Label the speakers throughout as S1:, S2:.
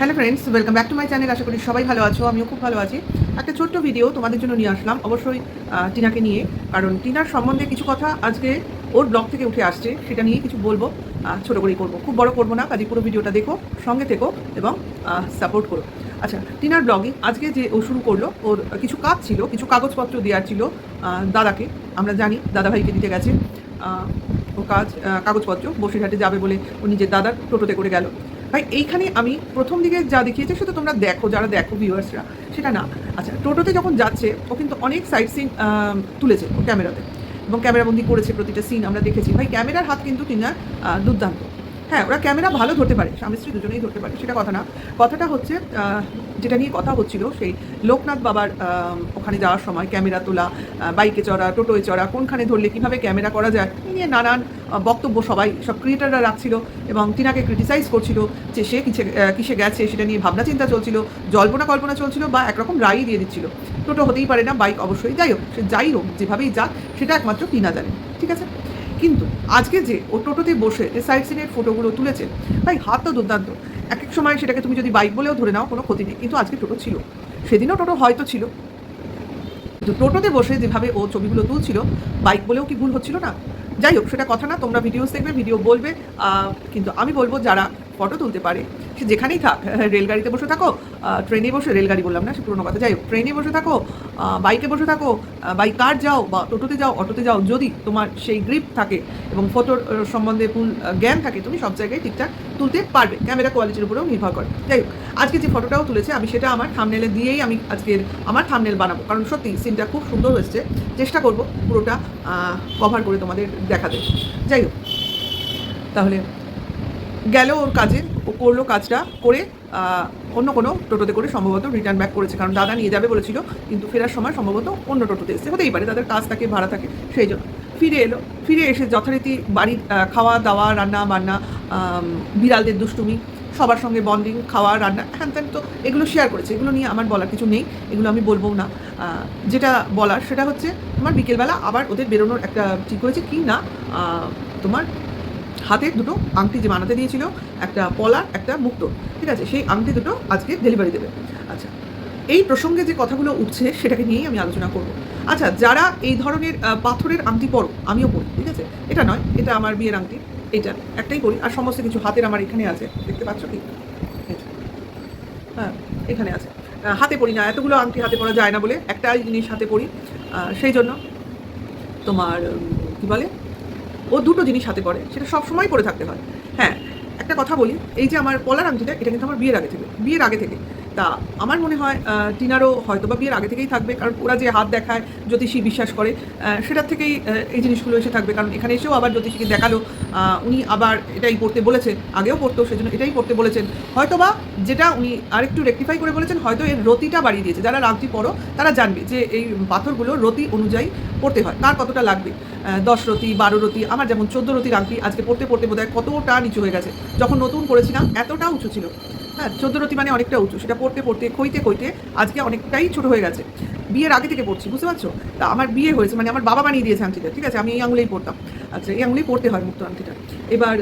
S1: Hello friends welcome back to my channel আশা করি সবাই ভালো আছো, আমিও খুব ভালো আছি। একটা ছোট্ট ভিডিও তোমাদের জন্য নিয়ে আসলাম, অবশ্যই টিনাকে নিয়ে। কারণ টিনার সম্বন্ধে কিছু কথা আজকে ওর ব্লগ থেকে উঠে আসছে, সেটা নিয়ে কিছু বলব ছোট করেই করব। খুব বড় করব না কাজে পুরো ভিডিওটা দেখো, সঙ্গে থেকো এবং সাপোর্ট করো। আচ্ছা টিনার ব্লগে আজকে যে ও শুরু করল, ওর কিছু কাজ ছিল, কিছু কাগজপত্র দেওয়ার ছিল দাদাকে। আমরা জানি দাদাভাইকে দিতে গেছে। ও কাজ কাগজপত্র বসিরহাটে যাবে বলে ও নিজের দাদার টোটোতে করে গেল। ভাই, এইখানে আমি প্রথম দিকে যা দেখিয়েছি সেটা তোমরা দেখো, যারা দেখো ভিউয়ার্সরা সেটা না। আচ্ছা টোটোতে যখন যাচ্ছে, ও কিন্তু অনেক সাইড সিন তুলেছে ক্যামেরাতে। এবং ক্যামেরাবন্দি করেছে প্রতিটা সিন আমরা দেখেছি। ভাই, ক্যামেরার হাত কিন্তু কিনা দুর্দান্ত। হ্যাঁ ওরা ক্যামেরা ভালো ধরতে পারে, স্বামী স্ত্রী দুজনেই ধরতে পারে, সেটা কথা না। কথাটা হচ্ছে যেটা নিয়ে কথা হচ্ছিল সেই লোকনাথ বাবার ওখানে যাওয়ার সময় ক্যামেরা তোলা বাইকে চড়া, টোটোয় চড়া, কোনখানে ধরলে, কীভাবে ক্যামেরা করা যায় নিয়ে নানান বক্তব্য সবাই, সব ক্রিয়েটাররা রাখছিল এবং তিনাকে ক্রিটিসাইজ করছিল যে সে কিসে কিসে গেছে, সেটা নিয়ে ভাবনা চিন্তা চলছিল, জল্পনা কল্পনা চলছিল বা একরকম রায়ই দিয়ে দিচ্ছিল। টোটো হতেই পারে না, বাইক অবশ্যই, যাই হোক, সে যাই হোক, যেভাবেই যাক, সেটা একমাত্র টিনা জানে, ঠিক আছে? কিন্তু আজকে যে ও টোটোতে বসে যে সাইড সিনের ফটোগুলো তুলেছে, ভাই, হাত তো দুর্দান্ত। এক এক সময় সেটাকে তুমি যদি বাইক বলেও ধরে নাও, কোনো ক্ষতি নেই। কিন্তু আজকে টোটো ছিল। সেদিনও টোটো হয়তো ছিল। কিন্তু টোটোতে বসে যেভাবে ও ছবিগুলো তুলছিল বাইক বলেও কি ভুল হচ্ছিল না? যাই হোক, সেটা কথা না, তোমরা ভিডিও দেখবে ভিডিও বলবে। কিন্তু আমি বলব, যারা ফটো তুলতে পারে সে যেখানেই থাক, রেলগাড়িতে বসে থাকো ট্রেনে বসে, রেলগাড়ি বললাম না, সে পুরোনো কথা। যাই হোক ট্রেনে বসে থাকো বাইকে বসে থাকো বাই কার যাও বা টোটোতে যাও, অটোতে যাও, যদি তোমার সেই গ্রিপ থাকে এবং ফটোর সম্বন্ধে ফুল জ্ঞান থাকে, তুমি সব জায়গায় ঠিকঠাক তুলতে পারবে। ক্যামেরা কোয়ালিটির উপরেও নির্ভর করে। যাই হোক, আজকে যে ফটোটাও তুলেছে, আমি সেটা আমার থামনেলে দিয়েই আমি আজকের আমার থামনেল বানাবো। কারণ সত্যি সিনটা খুব সুন্দর হয়েছে। চেষ্টা করব পুরোটা কভার করে তোমাদের দেখাতে। যাই হোক, তাহলে গেল ওর কাজে, ও করল কাজটা করে অন্য কোনো টোটোতে করে সম্ভবত রিটার্ন ব্যাক করেছে। কারণ দাদা নিয়ে যাবে বলেছিল, কিন্তু ফেরার সময় সম্ভবত অন্য টোটোতে এসেছে। হতেই পারে, তাদের কাজ থাকে, ভাড়া থাকে, সেই জন্য। ফিরে এলো, ফিরে এসে যথারীতি বাড়ির খাওয়া, দাওয়া, রান্না বান্না বিড়ালদের দুষ্টুমি, সবার সঙ্গে বন্ডিং খাওয়া, রান্না, হ্যান ত্যান তো এগুলো শেয়ার করেছে। এগুলো নিয়ে আমার বলার কিছু নেই, এগুলো আমি বলব না। যেটা বলার সেটা হচ্ছে, তোমার বিকেলবেলা আবার ওদের বেরোনোর একটা ঠিক হয়েছে কি না? তোমার হাতে দুটো আংটি যে বানাতে দিয়েছিল, একটা পলার একটা মুক্ত। ঠিক আছে? সেই আংটি দুটো আজকে ডেলিভারি দেবে। আচ্ছা এই প্রসঙ্গে যে কথাগুলো উঠছে, সেটাকে নিয়েই আমি আলোচনা করব। আচ্ছা যারা এই ধরনের পাথরের আংটি পরো, আমিও পরি, ঠিক আছে? এটা নয়, এটা আমার বিয়ের আংটি, এটা একটাই পরি, আর সমস্ত কিছু হাতের আমার এখানে আছে, দেখতে পাচ্ছ কি। হ্যাঁ এখানে আছে। হাতে পড়ি না, এতগুলো আংটি হাতে পরা যায় না বলে একটা জিনিস হাতে পড়ি সেই জন্য তোমার কি বলে? ও দুটো জিনিস হাতে করে, সেটা সবসময় করে থাকতে হয়। হ্যাঁ একটা কথা বলি, এই যে আমার পলার আংটিটা, এটা কিন্তু আমার বিয়ের আগে থেকে, বিয়ের আগে থেকে। তা আমার মনে হয় টিনারও হয়তো বা বিয়ের আগে থেকেই থাকবে, কারণ ওরা যে হাত দেখায়, জ্যোতিষী বিশ্বাস করে সেটার থেকেই এই জিনিসগুলো এসে থাকবে। কারণ এখানে এসেও আবার জ্যোতিষীকে দেখাল উনি আবার এটাই পড়তে বলেছেন, আগেও পড়তো, সেজন্য এটাই পড়তে বলেছেন। হয়তো বা যেটা উনি আরেকটু রেকটিফাই করে বলেছেন, হয়তো এর রতিটা বাড়িয়ে দিয়েছে। যারা রাত্রি পড়ো, তারা জানবে যে এই পাথরগুলো রতি অনুযায়ী পড়তে হয়, কার কতটা লাগবে। দশ রতি, বারো রতি, আমার যেমন চোদ্দ রতি আংটি আজকে পড়তে পড়তে বোধহয় কতটা নিচু হয়ে গেছে। যখন নতুন করেছিলাম এতটা উঁচু ছিল। হ্যাঁ চোদ্দরতি মানে অনেকটা উঁচু। সেটা পড়তে পড়তে কইতে কইতে আজকে অনেকটাই ছোট হয়ে গেছে। বিয়ের আগে থেকে পড়ছি, বুঝতে পারছ? তা আমার বিয়ে হয়েছে মানে আমার বাবা বানিয়ে দিয়েছে আংটিটা, ঠিক আছে? আমি এই আঙুলেই পড়তাম। আচ্ছা এই আঙুলেই পড়তে হয় মুক্ত আংটিটা। এবার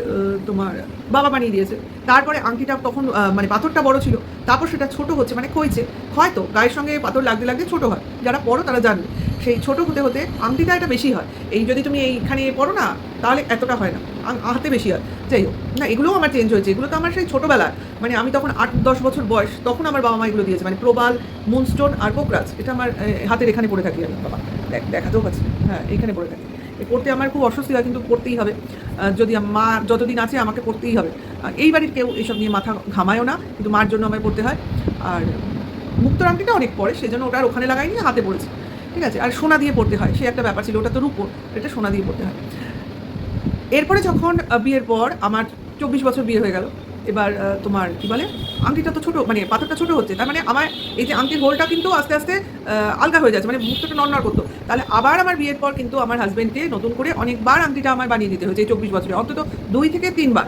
S1: তোমার বাবা বানিয়ে দিয়েছে। তারপরে আংটিটা তখন মানে পাথরটা বড় ছিল, তারপর সেটা ছোট হচ্ছে মানে ক্ষয়ছে। হয়তো গায়ের সঙ্গে পাথর লাগতে লাগতে ছোট হয়, যারা পড়ো তারা জানবে। সেই ছোট হতে হতে আংটিটা এটা বেশি হয়। এই যদি তুমি এইখানে পড়ো না, তাহলে এতটা হয় না হাতে বেশি হয়। যাই হোক, না, এগুলোও আমার চেঞ্জ হয়েছে, এগুলো তো আমার সেই ছোটোবেলায় মানে আমি তখন আট দশ বছর বয়স, তখন আমার বাবা মা এগুলো দিয়েছে মানে প্রবাল, মুনস্টোন আর কোকরাজ এটা আমার হাতের এখানে পড়ে থাকি আমি, বাবা। দেখ, দেখাতেও পাচ্ছি হ্যাঁ এখানে পড়ে থাকি। পড়তে আমার খুব অস্বস্তি হয়, কিন্তু পড়তেই হবে। যদি মা যতদিন আছে আমাকে পড়তেই হবে। এই বাড়ির কেউ এইসব নিয়ে মাথা ঘামায়ও না, কিন্তু মার জন্য আমায় পড়তে হয়। আর মুক্তর আংটিটা অনেক পরে সেজন্য ওটা আর ওখানে লাগাইনি হাতে পড়েছে। ঠিক আছে? আর সোনা দিয়ে পড়তে হয়, সে একটা ব্যাপার ছিল, ওটা তো রূপো এটা সোনা দিয়ে পড়তে হয়। এরপরে যখন বিয়ের পর, আমার চব্বিশ বছর বিয়ে হয়ে গেল। এবার তোমার কি বলে? আংটিটা তো ছোটো মানে পাথরটা ছোটো হচ্ছে, তার মানে আমার এই যে আংটির হোলটা কিন্তু আস্তে আস্তে আলগা হয়ে যাচ্ছে মানে মুক্তটা নড়নড় করতো। তাহলে আবার আমার বিয়ের পর কিন্তু আমার হাজব্যান্ডকে নতুন করে অনেকবার আংটিটা আমার বানিয়ে দিতে হয়েছে এই চব্বিশ বছরে, অন্তত দুই থেকে তিনবার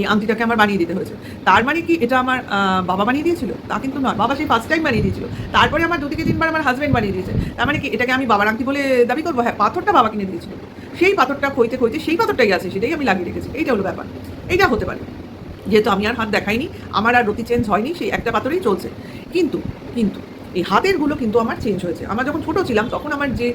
S1: এই আংটিটাকে আমার বানিয়ে দিতে হয়েছে। তার মানে কি, এটা আমার বাবা বানিয়ে দিয়েছিল? তা কিন্তু নয়, বাবা সেই ফার্স্ট টাইম বানিয়ে দিয়েছিল। তারপরে আমার দু থেকে তিনবার আমার হাজব্যান্ড বানিয়ে দিয়েছে। তার মানে কি, এটাকে আমি বাবার আংটি বলে দাবি করব? হ্যাঁ পাথরটা বাবা কিনে দিয়েছিল। সেই পাথরটা খইতে খইতে, সেই পাথরটাই আছে, সেটাই আমি লাগিয়ে রেখেছি। এইটা হলো ব্যাপার। এইটা হতে পারে। যেহেতু আমি আর হাত দেখাইনি, আমার আর রুটি চেঞ্জ হয়নি, সেই একটা পাথরেই চলছে। কিন্তু কিন্তু, এই হাতেরগুলো কিন্তু আমার চেঞ্জ হয়েছে। আমার যখন ছোটো ছিলাম, তখন আমার যে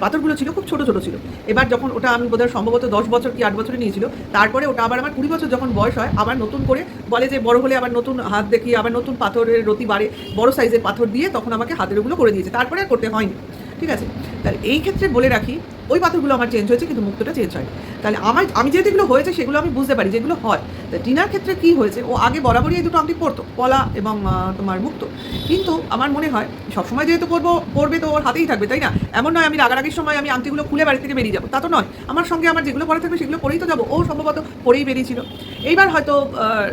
S1: পাথরগুলো ছিল খুব ছোট ছোট ছিল। এবার যখন ওটা আমি বোধহয় সম্ভবত দশ বছর কি আট বছরে নিয়েছিল, তারপরে ওটা আবার আমার কুড়ি বছর যখন বয়স হয়, আবার নতুন করে বলে যে, বড় হলে আবার নতুন হাত দেখি, আবার নতুন পাথরের রতি বাড়ে, বড় সাইজের পাথর দিয়ে তখন আমাকে হাতের ওগুলো করে দিয়েছে। তারপরে আর করতে হয়নি। ঠিক আছে? তাহলে এই ক্ষেত্রে বলে রাখি, ওই পাথরগুলো আমার চেঞ্জ হয়েছে কিন্তু মুক্তটা চেঞ্জ হয় তাহলে আমার, আমি যেহেতু এগুলো হয়েছে সেগুলো আমি বুঝতে পারি যেগুলো হয়। তা টিনার ক্ষেত্রে কি হয়েছে? ও আগে বরাবরই এই দুটো আংটি পরতো পলা এবং তোমার মুক্ত। কিন্তু আমার মনে হয়, সবসময় যেহেতু পরবো পরবে তো ওর হাতেই থাকবে, তাই না? এমন নয় আমি রাগারাগির সময় আমি আংটিগুলো খুলে বাড়ি থেকে বেরিয়ে যাব, তা তো নয়। আমার সঙ্গে আমার যেগুলো পরে থাকবে সেগুলো পরেই তো যাব, ও সম্ভবত পরেই বেরিয়েছিল। এইবার হয়তো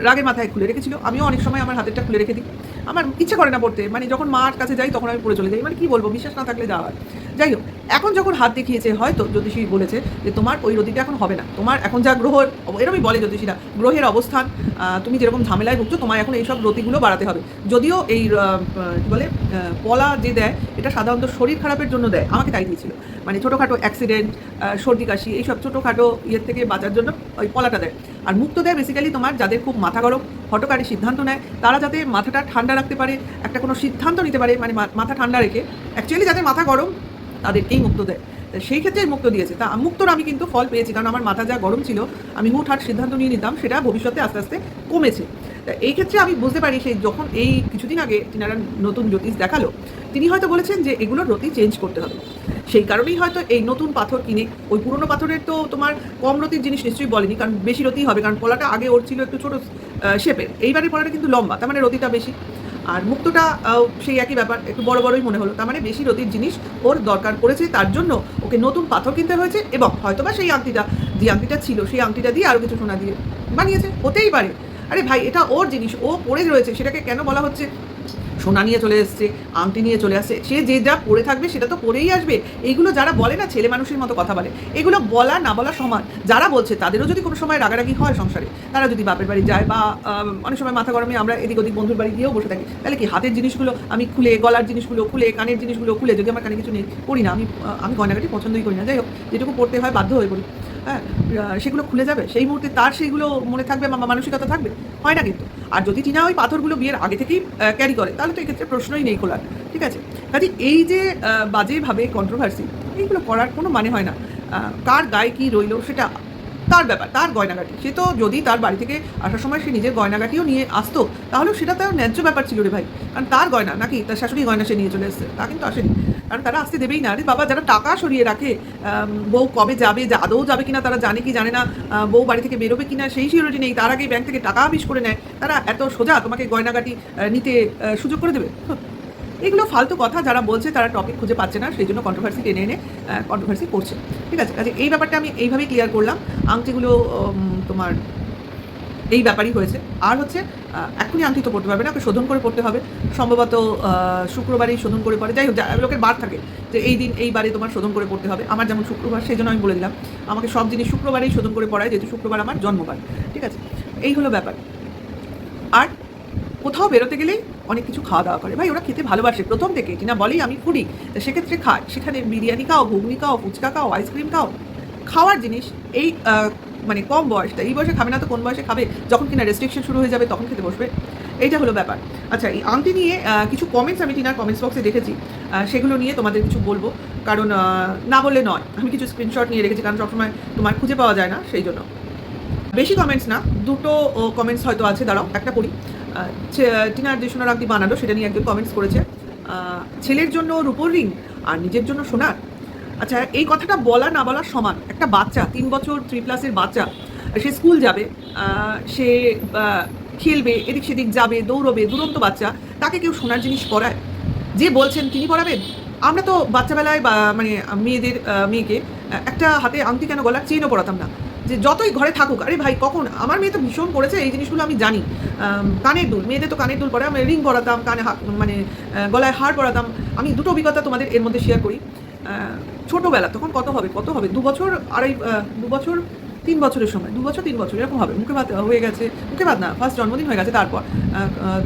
S1: রাগের মাথায় খুলে রেখেছিল, আমিও অনেক সময় আমার হাতেরটা খুলে রেখে দিই। আমার ইচ্ছে করে না পড়তে মানে যখন মার কাছে যাই তখন আমি পড়ে চলে যাই মানে কি বলব, বিশ্বাস না থাকলে যাওয়ার যাই হোক, এখন যখন হাত দেখিয়েছে, হয়তো জ্যোতিষী বলেছে যে তোমার ওই রতিটা এখন হবে না। তোমার এখন যা গ্রহ, এরমই বলে জ্যোতিষীরা, গ্রহের অবস্থান তুমি যেরকম ঝামেলায় ভুগছো, তোমার এখন এইসব রতিগুলো বাড়াতে হবে। যদিও এই বলে পলা যে দেয়, এটা সাধারণত শরীর খারাপের জন্য দেয়, আমাকে তাই দিয়েছিল। মানে ছোটোখাটো অ্যাক্সিডেন্ট সর্দি কাশি, এইসব ছোটোখাটো ইয়ের থেকে বাঁচার জন্য ওই পলাটা দেয়। আর মুক্ত দেয় বেসিক্যালি তোমার যাদের খুব মাথা গরম হটকারী সিদ্ধান্ত নেয়, তারা যাতে মাথাটা ঠান্ডা রাখতে পারে, একটা কোনো সিদ্ধান্ত নিতে পারে মানে মাথা ঠান্ডা রেখে। অ্যাকচুয়ালি যাদের মাথা গরম তাদেরকেই মুক্ত দেয় সেই ক্ষেত্রে মুক্ত দিয়েছে। তা মুক্তর আমি কিন্তু ফল পেয়েছি, কারণ আমার মাথা যা গরম ছিল, আমি হুটহাট সিদ্ধান্ত নিয়ে নিতাম, সেটা ভবিষ্যতে আস্তে আস্তে কমেছে। তা এই ক্ষেত্রে আমি বুঝতে পারি সেই যখন এই কিছুদিন আগে তিনারা নতুন জ্যোতিষ দেখাল, তিনি হয়তো বলেছেন যে এগুলোর রতি চেঞ্জ করতে হবে। সেই কারণেই হয়তো এই নতুন পাথর কিনে, ওই পুরনো পাথরের তো তোমার কম রতির জিনিস নিশ্চয়ই বলেনি, কারণ বেশি রতি হবে, কারণ পলাটা আগে ওর ছিল একটু ছোটো শেপের এইবারের পলাটা কিন্তু লম্বা, তার মানে রতিটা বেশি। আর মুক্তটা সেই একই ব্যাপার, একটু বড় বড়ই মনে হলো। তার মানে বেশি রতির জিনিস ওর দরকার পড়েছে, তার জন্য ওকে নতুন পাথর কিনতে হয়েছে এবং হয়তো বা সেই আংটিটা, যে আংটিটা ছিল, সেই আংটিটা দিয়ে আরও কিছু সোনা দিয়ে বানিয়েছে, হতেই পারে। আরে ভাই, এটা ওর জিনিস, ও পড়ে রয়েছে, সেটাকে কেন বলা হচ্ছে? সোনা নিয়ে চলে এসছে, আংটি নিয়ে চলে আসছে সে যে যা পড়ে থাকবে সেটা তো পড়েই আসবে। এইগুলো যারা বলে না, ছেলে মানুষের মতো কথা বলে, এগুলো বলা না বলা সমান। যারা বলছে, তাদেরও যদি কোনো সময় রাগারাগি হয় সংসারে, তারা যদি বাপের বাড়ি যায় বা অনেক সময় মাথা গরমে আমরা এদিক ওদিক বন্ধুর বাড়ি গিয়েও বসে থাকি, তাহলে কি হাতের জিনিসগুলো আমি খুলে, গলার জিনিসগুলো খুলে, কানের জিনিসগুলো খুলে যদি আমার কানে কিছু নেই, করি না, আমি আমি গয়নাগাটি পছন্দই করি না। যাই হোক, যেটুকু পড়তে হয় বাধ্য হয়ে পড়ি হ্যাঁ সেগুলো খুলে যাবে। সেই মুহূর্তে তার সেইগুলো মনে থাকবে মানসিকতা থাকবে। হয় না কিন্তু। আর যদি টিনা ওই পাথরগুলো বিয়ের আগে থেকেই ক্যারি করে, তাহলে তো এক্ষেত্রে প্রশ্নই নেই খোলার। ঠিক আছে? কাজে এই যে বাজেভাবে কন্ট্রোভার্সি এইগুলো করার কোনো মানে হয় না। কার গায়ে কী রইল সেটা তার ব্যাপার, তার গয়নাগাটি। সে তো যদি তার বাড়ি থেকে আসার সময় সে নিজের গয়নাগাটিও নিয়ে আসতো, তাহলেও সেটা তার ন্যায্য ব্যাপার ছিল রে ভাই। কারণ তার গয়না নাকি তার শাশুড়ি গয়না সে নিয়ে চলে এসছে, তা কিন্তু আসেনি। কারণ তারা আসতে দেবেই না। আরে বাবা, যারা টাকা সরিয়ে রাখে বউ কবে যাবে, যা আদৌ যাবে কিনা, তারা জানে কি জানে না বউ বাড়ি থেকে বেরোবে কিনা, সেই সিওরিটি নেই। তার আগে ব্যাংক থেকে টাকা আবিষ করে নেয়। তারা এত সোজা তোমাকে গয়নাগাটি নিতে সুযোগ করে দেবে। এগুলো ফালতু কথা, যারা বলছে তারা টপিক খুঁজে পাচ্ছে না, সেই জন্য কন্ট্রোভার্সি টেনে এনে কন্ট্রোভার্সি করছে। ঠিক আছে? কাজে এই ব্যাপারটা আমি এইভাবেই ক্লিয়ার করলাম। আংটিগুলো তোমার এই ব্যাপারই হয়েছে। আর হচ্ছে এখনই আংটি তো পড়তে পারবে না, ওকে শোধন করে পড়তে হবে। সম্ভবত শুক্রবারেই শোধন করে পড়ে। যাই হোক লোকের বার থাকে যে এই দিন, এই বারে তোমার শোধন করে পড়তে হবে। আমার যেমন শুক্রবার সেই জন্য আমি বলে দিলাম। আমাকে সব জিনিস শুক্রবারেই শোধন করে পড়ায়, যেহেতু শুক্রবার আমার জন্মবার। ঠিক আছে? এই হলো ব্যাপার। আর কোথাও বেরোতে গেলেই অনেক কিছু খাওয়া দাওয়া করে। ভাই, ওরা খেতে ভালোবাসে। প্রথম থেকে টিনা বলেই আমি ফুডি। সেক্ষেত্রে খায়। সেখানে বিরিয়ানি খাও, ঘুগনি খাও, ফুচকা খাও আইসক্রিম খাও। খাওয়ার জিনিস, এই মানে কম বয়সটা এই বয়সে খাবে না তো কোন বয়সে খাবে? যখন কিনা রেস্ট্রিকশন শুরু হয়ে যাবে, তখন খেতে বসবে। এইটা হলো ব্যাপার। আচ্ছা এই আংটি নিয়ে কিছু কমেন্টস আমি টিনার কমেন্টস বক্সে দেখেছি। সেগুলো নিয়ে তোমাদের কিছু বলব। কারণ না বললে নয়। আমি কিছু স্ক্রিনশট নিয়ে রেখেছি, কারণ সবসময় তোমার খুঁজে পাওয়া যায় না, সেই জন্য। বেশি কমেন্টস না, দুটো কমেন্টস হয়তো আছে, দাঁড়াও, একটা পড়ি। টিনার যে সোনার আংটি বানালো, সেটা নিয়ে একজন কমেন্টস করেছে। ছেলের জন্য রূপোর রিং আর নিজের জন্য সোনার। আচ্ছা এই কথাটা বলা না বলার সমান। একটা বাচ্চা, তিন বছর থ্রি প্লাসের বাচ্চা, সে স্কুল যাবে সে খেলবে, এদিক সেদিক যাবে, দৌড়বে, দুরন্ত বাচ্চা, তাকে কেউ সোনার জিনিস পরায়? যে বলছেন তিনি পরাবেন? আমরা তো বাচ্চাবেলায়, বা মানে মেয়েদের মেয়েকে একটা হাতে আংটি কেন, গলার চেইনও পরাতাম না। যে যতই ঘরে থাকুক, আরে ভাই, কখন? আমার মেয়ে তো ভীষণ করেছে, এই জিনিসগুলো আমি জানি। কানের দুল, মেয়েদের তো কানের দুল পরে আমি রিং পরাতাম, কানে মানে গলায় হার পরাতাম। আমি দুটো অভিজ্ঞতা তোমাদের এর মধ্যে শেয়ার করি। ছোটোবেলা তখন কত হবে? কত হবে? দু বছর আড়াই দু বছর তিন বছরের সময়। দু বছর, তিন বছর, এরকম হবে। মুখে ভাত হয়ে গেছে। মুখে ভাত না ফার্স্ট জন্মদিন হয়ে গেছে, তারপর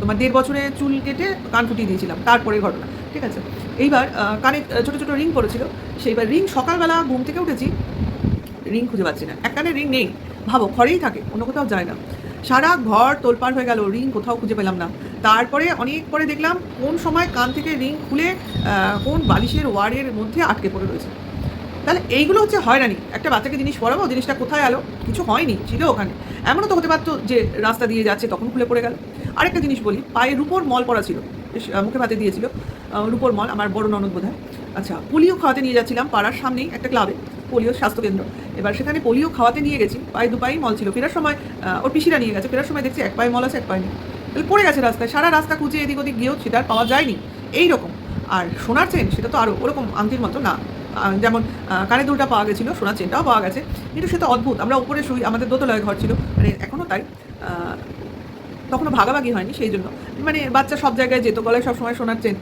S1: তোমার দেড় বছরে চুল কেটে কান ফুটিয়ে দিয়েছিলাম, তারপরে ঘটনা, ঠিক আছে? এইবার কানে ছোটো ছোটো রিং পড়েছিল, সেইবার রিং সকালবেলা ঘুম থেকে উঠেছি, রিং খুঁজে পাচ্ছি না। এক কানে রিং নেই। ভাবো, ঘরেই থাকে, অন্য কোথাও যায় না। সারা ঘর তোলপাড় হয়ে গেল, রিং কোথাও খুঁজে পেলাম না। তারপরে অনেক পরে দেখলাম কোন সময় কান থেকে রিং খুলে কোন বালিশের ওয়ারের মধ্যে আটকে পড়ে রয়েছে। তাহলে এইগুলো হচ্ছে হয়রানি। একটা বাচ্চাকে জিনিস পড়াবো, জিনিসটা কোথায় আলো কিছু হয়নি, ছিল ওখানে। এমনও তো হতে পারতো যে রাস্তা দিয়ে যাচ্ছে, তখন খুলে পড়ে গেল। আরেকটা জিনিস বলি, পায়ে রুপোর মল পড়া ছিল। মুখে ভাতে দিয়েছিল। রুপোর মল, আমার বড় ননদ বোধ আচ্ছা পোলিও খাওয়াতে নিয়ে যাচ্ছিলাম পাড়ার সামনেই একটা ক্লাবে। পোলিও স্বাস্থ্যকেন্দ্র। এবার সেখানে পোলিও খাওয়াতে নিয়ে গেছি, পায়ে দু পায়েই মল ছিল। ফেরার সময় ওর পিসিরা নিয়ে গেছে, ফেরার সময় দেখছি এক পায়ে মল আছে, এক পায়ে নেই। তাহলে পড়ে গেছে রাস্তায়, সারা রাস্তা খুঁজে এদিক ওদিক গিয়েও সেটা আর পাওয়া যায়নি। এই রকম। আর সোনার চেন, সেটা তো আরও ওরকম আংটির মতো না। যেমন কানে দুলটা পাওয়া গেছিল, সোনার চেনটাও পাওয়া গেছে। কিন্তু সেটা অদ্ভুত, আমরা উপরে শুই, আমাদের দোতলায় ঘর ছিল। মানে এখনও তাই। তখনও ভাগাভাগি হয়নি সেই জন্য। মানে বাচ্চা সব জায়গায় যেত, গলায় সবসময় সোনার চেন।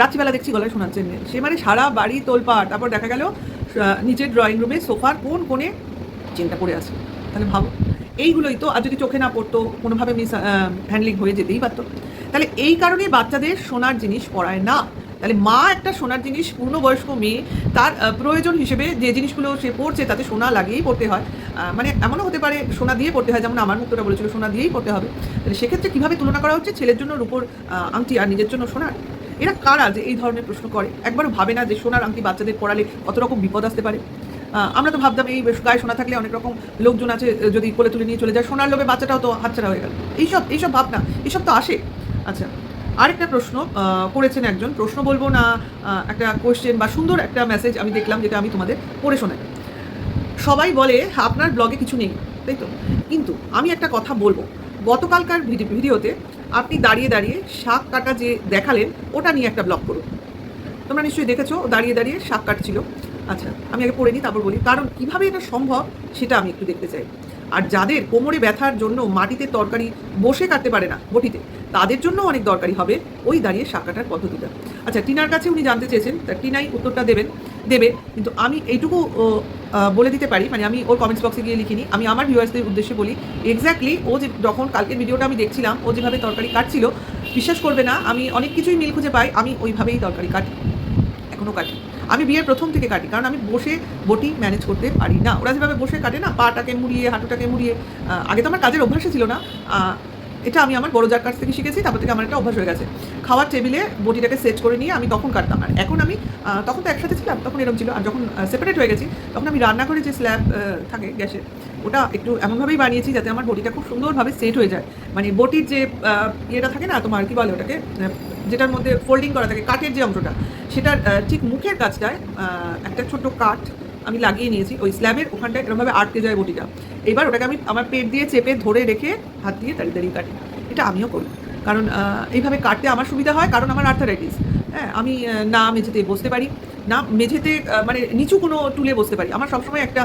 S1: রাত্রিবেলা দেখছি গলায় নেই। সে মানে সারা বাড়ি তোলপাড়, তারপর দেখা গেল নিচের ড্রয়িং রুমে সোফার কোন কোণে চেনটা পড়ে আছে? তাহলে ভাবো। এইগুলোই তো আর যদি চোখে না পড়তো, কোনোভাবে মিস হ্যান্ডলিং হয়ে যেতেই পারতো। তাহলে এই কারণে বাচ্চাদের সোনার জিনিস পড়ায় না। তাহলে মা একটা সোনার জিনিস, পূর্ণবয়স্ক মেয়ে, তার প্রয়োজন হিসেবে যে জিনিসগুলো সে পড়ছে তাতে সোনা লাগিয়েই পড়তে হয়। মানে এমনও হতে পারে সোনা দিয়ে পড়তে হয়, যেমন আমার মুক্তটা বলেছিল, সোনা দিয়েই পড়তে হবে। তাহলে সেক্ষেত্রে কীভাবে তুলনা করা হচ্ছে? ছেলের জন্য রূপোর আংটি আর নিজের জন্য সোনার? এরা কারা যে এই ধরনের প্রশ্ন করে? একবারও ভাবে না যে সোনার আংটি বাচ্চাদের পড়ালে কত রকম বিপদ আসতে পারে। আমরা তো ভাবতাম এই গায়ে সোনা থাকলে অনেক রকম লোকজন আছে যদি কোলে তুলে নিয়ে চলে যায়, সোনার লোভে বাচ্চাটাও তো হাতছাড়া হয়ে গেল। এইসব এইসব ভাবনা, এইসব তো আসে। আচ্ছা আরেকটা প্রশ্ন করেছেন একজন। প্রশ্ন বলব না একটা কোয়েশ্চেন বা সুন্দর একটা মেসেজ আমি দেখলাম যেটা আমি তোমাদের পড়ে শোনাই। সবাই বলে, আপনার ব্লগে কিছু নেই, তাই তো? কিন্তু আমি একটা কথা বলব। গতকালকার ভিডি- ভিডিওতে আপনি দাঁড়িয়ে দাঁড়িয়ে শাক কাটা যে দেখালেন, ওটা নিয়ে একটা ব্লগ করুন। তোমরা নিশ্চয়ই দেখেছ, দাঁড়িয়ে দাঁড়িয়ে শাক কাটছিল। আচ্ছা আমি আগে পড়ে নিই, তারপর বলি। কারণ কীভাবে এটা সম্ভব, সেটা আমি একটু দেখতে চাই। আর যাদের কোমরে ব্যথার জন্য মাটিতে তরকারি বসে কাটতে পারে না, বটিতে, তাদের জন্য অনেক দরকারি হবে ওই দাঁড়িয়ে শাক কাটার পদ্ধতিটা। আচ্ছা টিনার কাছে উনি জানতে চেয়েছেন, তা টিনাই উত্তরটা দেবেন। দেবে, কিন্তু আমি এইটুকু বলে দিতে পারি মানে আমি ওর কমেন্টস বক্সে গিয়ে লিখিনি, আমি আমার ভিউয়ার্সদের উদ্দেশ্যে বলি এক্স্যাক্টলি ও যে যখন কালকের ভিডিওটা আমি দেখছিলাম, ও যেভাবে তরকারি কাটছিল, বিশ্বাস করবে না, আমি অনেক কিছুই মিল খুঁজে পাই, আমি ওইভাবেই তরকারি কাটি এখনও কাটি। আমি বিয়ের প্রথম থেকে কাটি, কারণ আমি বসে বটি ম্যানেজ করতে পারি না। ওরা যেভাবে বসে কাটে না, পাটাকে মুড়িয়ে, হাঁটুটাকে মুড়িয়ে আগে তো আমার কাজের অভ্যাসই ছিল না এটা আমি আমার বড় যার কাছ থেকে শিখেছি, তারপর থেকে আমার একটা অভ্যাস হয়ে গেছে। খাওয়ার টেবিলে বটিটাকে সেট করে নিয়ে আমি তখন কাটতাম। আর এখন আমি তখন তো একসাথে ছিলাম, তখন এরকম ছিল। আর যখন সেপারেট হয়ে গেছি, তখন আমি রান্নাঘরে যে স্ল্যাব থাকে গ্যাসে, ওটা একটু এমনভাবেই বানিয়েছি যাতে আমার বটিটা খুব সুন্দরভাবে সেট হয়ে যায়। মানে বটির যে ইয়েটা থাকে না, তোমার কি বলে ওটাকে যেটার মধ্যে ফোল্ডিং করা থাকে, কাঠের যে অংশটা, সেটার ঠিক মুখের কাছটায় একটা ছোট্ট কাঠ আমি লাগিয়ে নিয়েছি। ওই স্ল্যাবের ওখানটায় এরকমভাবে আটকে যায় বটিটা এবার ওটাকে আমি আমার পেট দিয়ে চেপে ধরে রেখে হাত দিয়ে দাঁড়িয়ে দাঁড়িয়ে কাটি। এটা আমিও করি। কারণ এইভাবে কাটতে আমার সুবিধা হয়, কারণ আমার আর্থারাইটিস হ্যাঁ আমি না মেঝেতে বসতে পারি। না মেঝেতে মানে নিচু কোনো টুলে বসতে পারি। আমার সবসময় একটা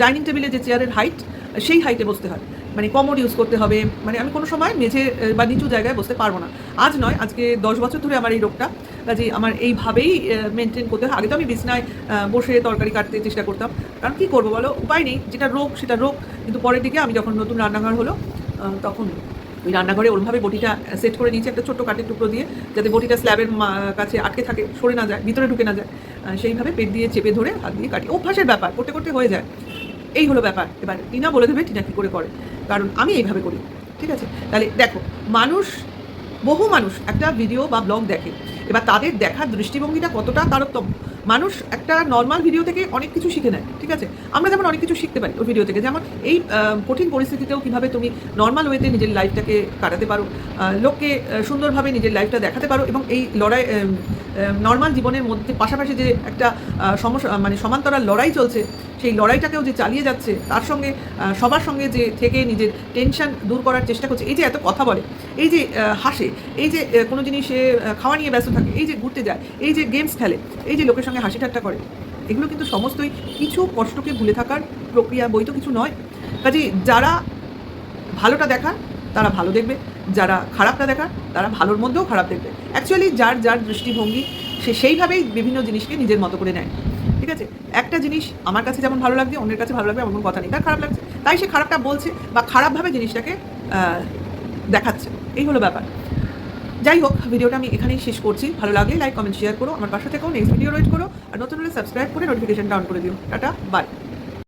S1: ডাইনিং টেবিলে যে চেয়ারের হাইট সেই হাইটে বসতে হয়। মানে কমোড ইউজ করতে হবে। মানে আমি কোনো সময় মেঝে বা নিচু জায়গায় বসতে পারব না। আজ নয়, আজকে দশ বছর ধরে আমার এই রোগটা। কাজে আমার এইভাবেই মেনটেন করতে হয়। আগে তো আমি বিছনায় বসে তরকারি কাটতে চেষ্টা করতাম। কারণ কী করব বলো? উপায় নেই। যেটা রোগ, সেটা রোগ। কিন্তু পরের দিকে আমি যখন নতুন রান্নাঘর হলো তখন ওই রান্নাঘরে ওরমভাবে বটিটা সেট করে নিয়েছি, একটা ছোট্ট কাঠের টুকরো দিয়ে, যাতে বটিটা স্ল্যাবের কাছে আটকে থাকে, সরে না যায়, ভিতরে ঢুকে না যায়। সেইভাবে পেট দিয়ে চেপে ধরে হাত দিয়ে কাটি। অভ্যাসের ব্যাপার, করতে করতে হয়ে যায়। এই হলো ব্যাপার। এবার টিনা বলে দেবে, টিনা কী করে করে। কারণ আমি এইভাবে করি। ঠিক আছে? তাহলে দেখো, মানুষ বহু মানুষ একটা ভিডিও বা ব্লগ দেখে। এবার তাদের দেখার দৃষ্টিভঙ্গিটা কতটা তারতম্য। মানুষ একটা নর্মাল ভিডিও থেকে অনেক কিছু শিখে নেয়, ঠিক আছে? আমরা যেমন অনেক কিছু শিখতে পারি ওই ভিডিও থেকে। যেমন এই কঠিন পরিস্থিতিতেও কীভাবে তুমি নর্মাল ওয়েতে নিজের লাইফটাকে কাটাতে পারো লোককে সুন্দরভাবে নিজের লাইফটা দেখাতে পারো এবং এই লড়াই নর্মাল জীবনের মধ্যে পাশাপাশি যে একটা সমস্যা মানে সমান্তরাল লড়াই চলছে, সেই লড়াইটাকেও যে চালিয়ে যাচ্ছে, তার সঙ্গে সবার সঙ্গে যে থেকে নিজের টেনশন দূর করার চেষ্টা করছে, এই যে এত কথা বলে, এই যে হাসে, এই যে কোনো জিনিসে খাওয়া নিয়ে ব্যস্ত থাকে, এই যে ঘুরতে যায়, এই যে গেমস খেলে, এই যে লোকের সঙ্গে হাসি ঠাট্টা করে, এগুলো কিন্তু সমস্তই কিছু কষ্টকে ভুলে থাকার প্রক্রিয়া বই তো কিছু নয়। কাজে যারা ভালোটা দেখা তারা ভালো দেখবে যারা খারাপটা দেখা তারা ভালোর মধ্যেও খারাপ দেখবে। অ্যাকচুয়ালি যার যার দৃষ্টিভঙ্গি, সে সেইভাবেই বিভিন্ন জিনিসকে নিজের মতো করে নেয়। ঠিক আছে? একটা জিনিস আমার কাছে যেমন ভালো লাগছে, অন্যের কাছে ভালো লাগবে, এমন কথা নেই। তার খারাপ লাগছে। তাই সে খারাপটা বলছে বা খারাপভাবে জিনিসটাকে দেখাচ্ছে। এই হলো ব্যাপার। যাই হোক, ভিডিওটা আমি এখানেই শেষ করছি। ভালো লাগলে লাইক কমেন্ট শেয়ার করো। আমার পাশে থেকেও নেক্সট ভিডিও ওয়েট করো। আর নতুন হলে সাবস্ক্রাইব করে নোটিফিকেশনটা অন করে দিও। Tata bye